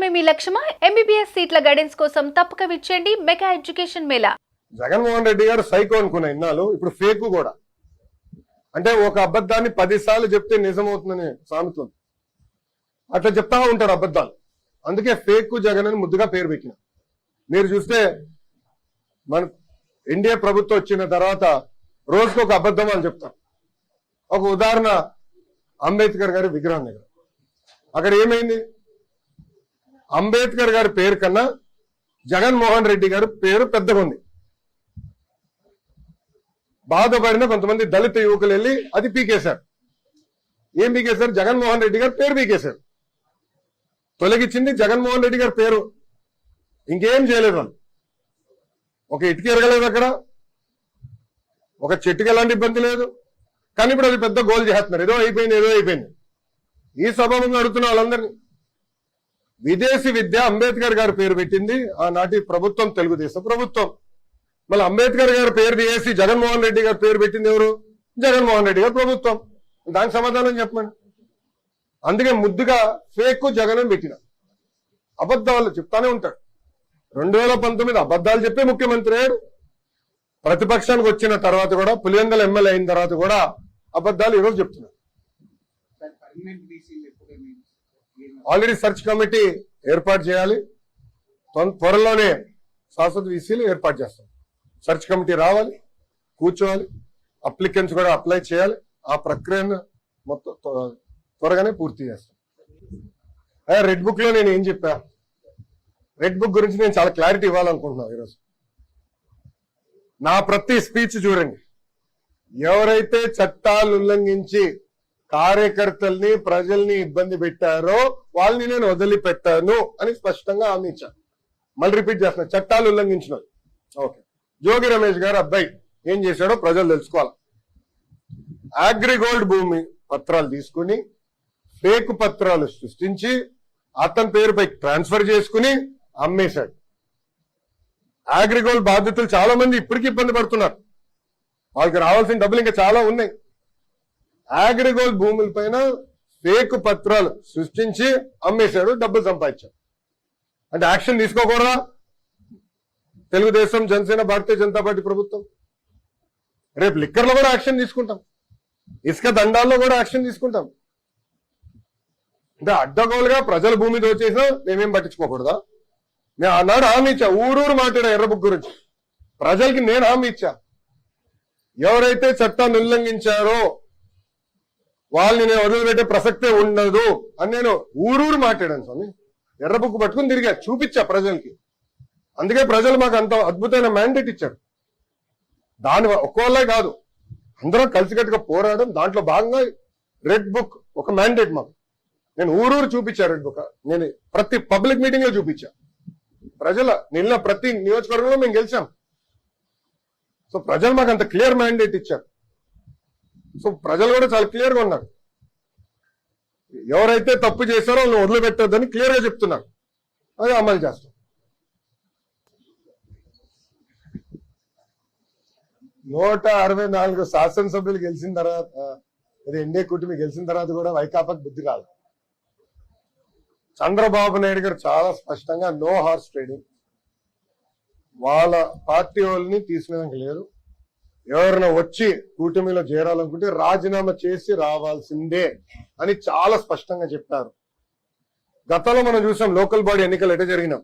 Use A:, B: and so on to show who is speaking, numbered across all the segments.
A: చదవడమే మీ లక్ష్యమా? MBBS సీట్ల guidance కోసం తప్పక విచ్చేయండి మెగా ఎడ్యుకేషన్ మేళా.
B: జగన్మోహన్ రెడ్డి గారు సైకో అనుకున్న ఇన్నాళ్ళు ఇప్పుడు ఫేక్ కూడా. అంటే ఒక అబద్ధాన్ని పది సార్లు చెప్తే నిజమవుతుందని సామెత అట్లా చెప్తా ఉంటారు అబద్ధాలు. అందుకే ఫేక్ జగన్ అని ముద్దుగా పేరు పెట్టిన. మీరు చూస్తే మన ఎన్డీఏ ప్రభుత్వం వచ్చిన తర్వాత రోజుకు ఒక అబద్ధం అని చెప్తాం. ఒక ఉదాహరణ అంబేద్కర్ గారి విగ్రహం దగ్గర. అక్కడ ఏమైంది? అంబేద్కర్ గారి పేరు కన్నా జగన్మోహన్ రెడ్డి గారి పేరు పెద్దగా ఉంది. బాధపడిన కొంతమంది దళిత యువకులు వెళ్ళి అది పీకేశారు. ఏం పీకేశారు? జగన్మోహన్ రెడ్డి గారు పేరు పీకేశారు. తొలగించింది జగన్మోహన్ రెడ్డి గారి పేరు. ఇంకేం చేయలేదు వాళ్ళు. ఒక ఇటుక ఎరగలేదు అక్కడ. ఒక చెట్టుకి ఎలాంటి ఇబ్బంది లేదు. కానీ ఇప్పుడు అది పెద్ద గోల్ చేస్తున్నారు. ఏదో అయిపోయింది ఏదో అయిపోయింది. ఈ స్వభావంగా అడుగుతున్న వాళ్ళందరినీ విదేశీ విద్య అంబేద్కర్ గారి పేరు పెట్టింది. ఆనాటి ప్రభుత్వం తెలుగుదేశం ప్రభుత్వం. మళ్ళీ అంబేద్కర్ గారి పేరు తీసేసి జగన్మోహన్ రెడ్డి గారి పేరు పెట్టింది ఎవరు? జగన్మోహన్ రెడ్డి గారు ప్రభుత్వం. దానికి సమాధానం చెప్పండి. అందుకే ముద్దుగా ఫేక్ జగన్ పెట్టిన. అబద్ధాలు చెప్తానే ఉంటాడు. రెండు వేల పంతొమ్మిది అబద్ధాలు చెప్పే ముఖ్యమంత్రి అయ్యాడు ప్రతిపక్షానికి వచ్చిన తర్వాత కూడా పులివెందల ఎమ్మెల్యే అయిన తర్వాత కూడా అబద్ధాలు ఈరోజు చెప్తున్నారు? ఆల్రెడీ సెర్చ్ కమిటీ ఏర్పాటు చేయాలి. త్వరలోనే శాశ్వత వీసీలు ఏర్పాటు చేస్తాం. సెర్చ్ కమిటీ రావాలి కూర్చోవాలి అప్లికెంట్స్ కూడా అప్లై చేయాలి. ఆ ప్రక్రియను మొత్తం త్వరగానే పూర్తి చేస్తాం. అదే రెడ్ బుక్లో నేను ఏం చెప్పా? రెడ్ బుక్ గురించి నేను చాలా క్లారిటీ ఇవ్వాలనుకుంటున్నాను ఈరోజు. నా ప్రతి స్పీచ్ చూడండి. ఎవరైతే చట్టాలు ఉల్లంఘించి కార్యకర్తల్ని ప్రజల్ని ఇబ్బంది పెట్టారో వాళ్ళని నేను వదిలిపెట్టాను అని స్పష్టంగా హామీ ఇచ్చాను. మళ్ళీ రిపీట్ చేస్తున్నా చట్టాలు ఉల్లంఘించిన ఓకే. జోగి రమేష్ గారు అబ్బాయి ఏం చేశాడో ప్రజలు తెలుసుకోవాలి. అగ్రిగోల్డ్ భూమి పత్రాలు తీసుకుని ఫేక్ పత్రాలు సృష్టించి అతని పేరుపై ట్రాన్స్ఫర్ చేసుకుని అమ్మేశాడు. అగ్రిగోల్డ్ బాధితులు చాలా మంది ఇప్పటికీ ఇబ్బంది పడుతున్నారు. వాళ్ళకి రావాల్సిన డబ్బులు ఇంకా చాలా ఉన్నాయి. ఆగ్రిగోల్డ్ భూముల పైన ఫేక్ పత్రాలు సృష్టించి అమ్మేశాడు డబ్బులు సంపాదించాడు. అంటే యాక్షన్ తీసుకోకూడదా? తెలుగుదేశం జనసేన భారతీయ జనతా పార్టీ ప్రభుత్వం. రేపు లిక్కర్లో కూడా యాక్షన్ తీసుకుంటాం. ఇసుక దండాల్లో కూడా యాక్షన్ తీసుకుంటాం. అంటే అడ్డగోలుగా ప్రజల భూమి దోచేసినా మేమేం పట్టించుకోకూడదా? నేను ఆనాడు హామీ ఇచ్చా ఊరూరు మాట్లాడా ఎర్రబుక్ గురించి. ప్రజలకి నేను హామీ ఇచ్చా. ఎవరైతే చట్టాన్ని ఉల్లంఘించారో వాళ్ళని నేను వదిలిపెట్టే ప్రసక్తే ఉండదు అని నేను ఊరూరు మాట్లాడాను స్వామి. ఎర్ర బుక్ పట్టుకుని తిరిగా చూపించా ప్రజలకి. అందుకే ప్రజలు మాకు అంత అద్భుతమైన మ్యాండేట్ ఇచ్చారు. దాని ఒక్కోళ్ళే కాదు అందరం కలిసికట్టుగా పోరాడడం దాంట్లో భాగంగా రెడ్ బుక్ ఒక మ్యాండేట్ మాకు. నేను ఊరూరు చూపించా రెడ్ బుక్ నేను ప్రతి పబ్లిక్ మీటింగ్లో చూపించా. ప్రజల నిన్న ప్రతి నియోజకవర్గంలో మేము గెలిచాం. సో ప్రజలు మాకు అంత క్లియర్ మ్యాండేట్ ఇచ్చారు. సో ప్రజలు కూడా చాలా క్లియర్గా ఉన్నారు. ఎవరైతే తప్పు చేశారో వాళ్ళు వదిలిపెట్టద్దని క్లియర్గా చెప్తున్నారు. అది అమలు చేస్తాం. నూట అరవై నాలుగు శాసనసభ్యులు గెలిచిన తర్వాత ఇది ఎన్డీఏ కూటమి గెలిచిన తర్వాత కూడా వైకాపాకి బుద్ధి కాదు చంద్రబాబు నాయుడు గారు చాలా స్పష్టంగా నో హార్స్ ట్రేడింగ్. వాళ్ళ పార్టీ వాళ్ళని తీసుకునేదానికి లేరు. ఎవరైనా వచ్చి కూటమిలో చేరాలనుకుంటే రాజీనామా చేసి రావాల్సిందే అని చాలా స్పష్టంగా చెప్పారు. గతంలో మనం చూసాం లోకల్ బాడీ ఎన్నికలు ఎట జరిగినాం?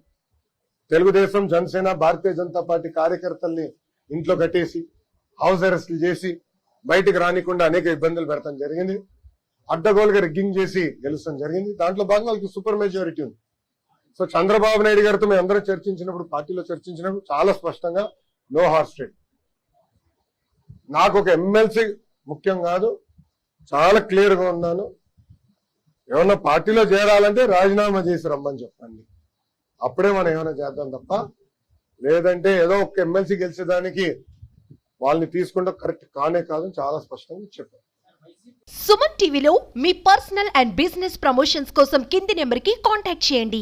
B: తెలుగుదేశం జనసేన భారతీయ జనతా పార్టీ కార్యకర్తల్ని ఇంట్లో కట్టేసి హౌస్ అరెస్ట్లు చేసి బయటికి రానికుండా అనేక ఇబ్బందులు పెడతాం జరిగింది. అడ్డగోలుగా రిగ్గింగ్ చేసి గెలుస్తాం జరిగింది. దాంట్లో భాగంగా వాళ్ళకి సూపర్ మెజారిటీ ఉంది. సో చంద్రబాబు నాయుడు గారితో మేము అందరం చర్చించినప్పుడు పార్టీలో చర్చించినప్పుడు చాలా స్పష్టంగా నో హార్స్ ట్రేడ్ నాకు ఒక ఎమ్మెల్సీ ముఖ్యం కాదు. చాలా క్లియర్గా ఉన్నాను. ఏమన్నా పార్టీలో చేరాలంటే రాజీనామా చేసి రమ్మని చెప్పండి. అప్పుడే మనం ఏమైనా చేద్దాం తప్ప లేదంటే ఏదో ఒక ఎమ్మెల్సీ గెలిచేదానికి వాళ్ళని తీసుకుంటే కరెక్ట్ కానే కాదని చాలా స్పష్టంగా చెప్పారు.
C: సుమన్ టీవీలో మీ పర్సనల్ అండ్ బిజినెస్ ప్రమోషన్స్ కోసం కింది నెంబర్కి కాంటాక్ట్ చేయండి.